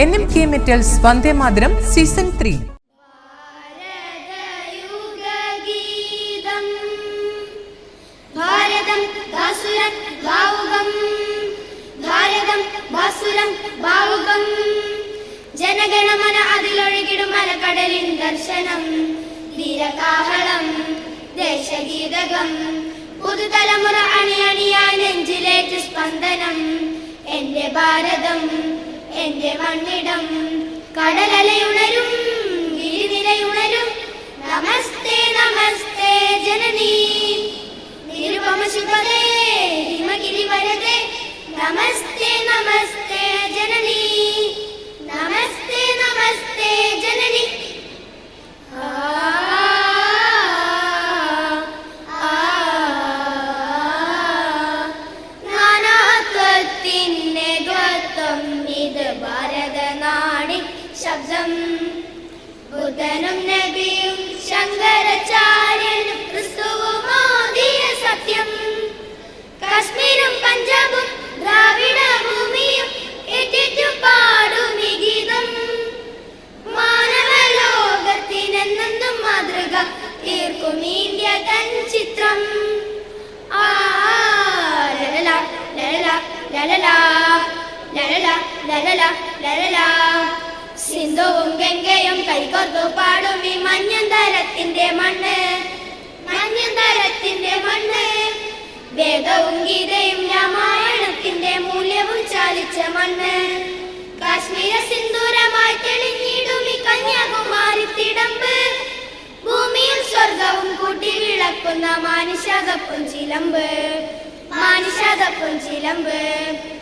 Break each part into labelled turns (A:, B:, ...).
A: N M K metals Vande Mataram season three.
B: Jana Gana Mana അതിലൊഴുകിടും മലക്കടലിൻ ദർശനം. വീരകാഹളം ദേശഗീതകം. പുതുതലമുറ അണിയണിയാൻ നെഞ്ചിലേറ്റ് സ്പന്ദനം. എന്റെ ഭാരതം എന്റെ മണ്ണിടം കടലലയുണരും ഭാരതനാടി ശബ്ദം ബുദ്ധനും നബിയും ശങ്കരാചാര്യനും ക്രിസ്തുവും ഓതിയ സത്യം കാശ്മീരും പഞ്ചാബും ദ്രാവിഡ ഭൂമിയും എത്തിച്ചു പാടും ഈ ഗീതം മാനവലോകത്തിനെന്നും മാതൃക തീർക്കും ഇന്ത്യ തൻ ചിത്രം ആ ലലല ലലല ലലല ലലല ലലല ലലല. സിന്ധുവും ഗംഗയും കൈകോർത്തു പാടും ഈ മഞ്ഞന്തരത്തിന്റെ മണ്ണ്. മഞ്ഞന്തരത്തിന്റെ മണ്ണ്. വേദവും ഗീതയും രാമായണത്തിന്റെ മൂല്യവും ചാലിച്ച മണ്ണ്. കാശ്മീര സിന്ദൂരമായി തെളിഞ്ഞിടും ഈ കന്യാകുമാരി തിടമ്പ്. ഭൂമിയും സ്വർഗവും കൂട്ടി വിളക്കുന്ന മാനുഷാദപ്പും ചിലമ്പ്. മാനുഷാദപ്പും ചിലമ്പ്.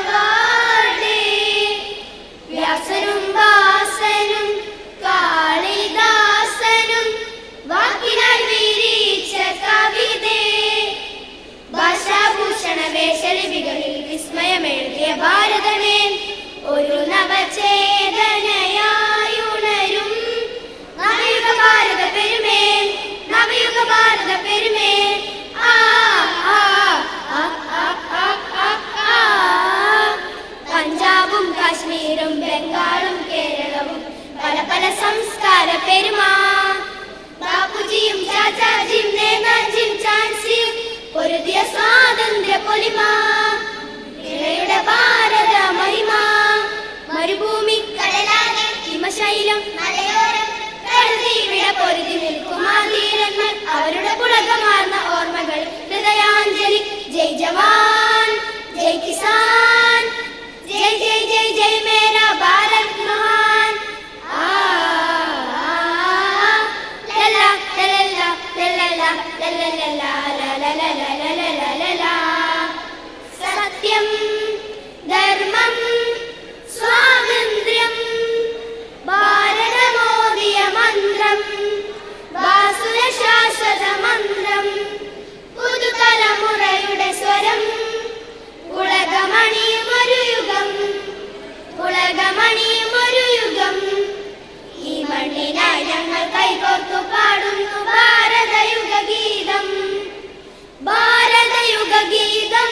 B: പെരുമാ. ബാപ്പുജിയും ചാച്ചാജിയും നേതാജിയും ഭാരത ഹിമശൈലം മലയോരം അവരുടെ ഓർമ്മകൾ ഹൃദയാഞ്ജലി. ജയ് ജവാൻ ജയ് കിസാൻ. സത്യം ധർമ്മം സ്വാതന്ത്ര്യം ഭാരതമോദിയ മന്ത്രം ബാസുര ശാശ്വത മന്ത്രം പുതുതലമുറയുടെ സ്വരം ഉലകമണിയും ഒരു യുഗം ഉലകമണിയും ഒരു യുഗം. ഈ മണ്ണിനായി ഞങ്ങൾ കൈകോർത്തു പാടുന്നു ഭാരതയുഗ ഗീതം